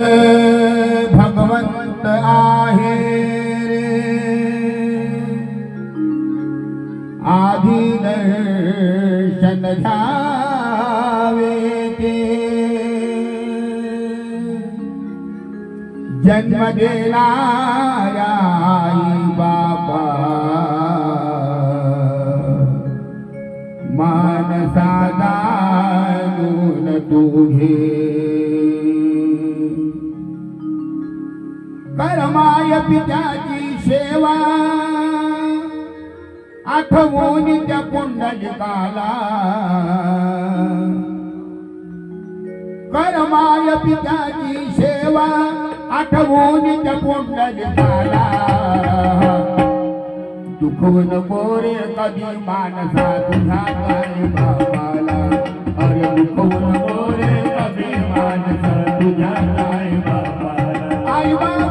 ભગવંત આહે આધિ દર્શન જાવે તે. જન્મ દેલાયા બાપા. માન સાદા તું તુઘે. करमाय पित्याची सेवा. आठवून त्या पुंडलिकाला. करमाय पित्याची सेवा आठवून त्या पुंडलिकाला. दुखवून बोरे कधी माणसा तुझा काय बाबाला अरे दुखवून बोरे कधी माणसा तुझ्या काय बाबाला आई बाबा आई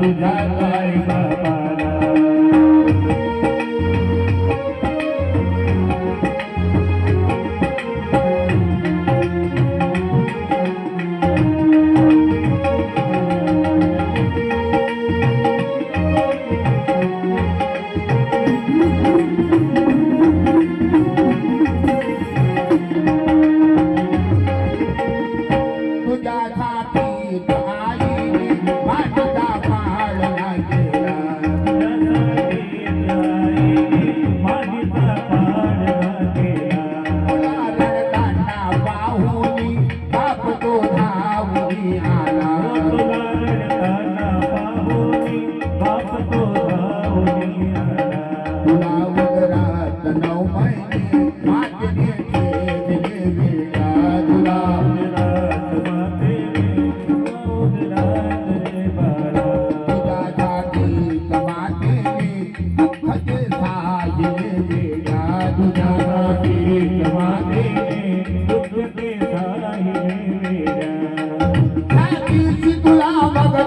तुझ्या छातीशी तुला मग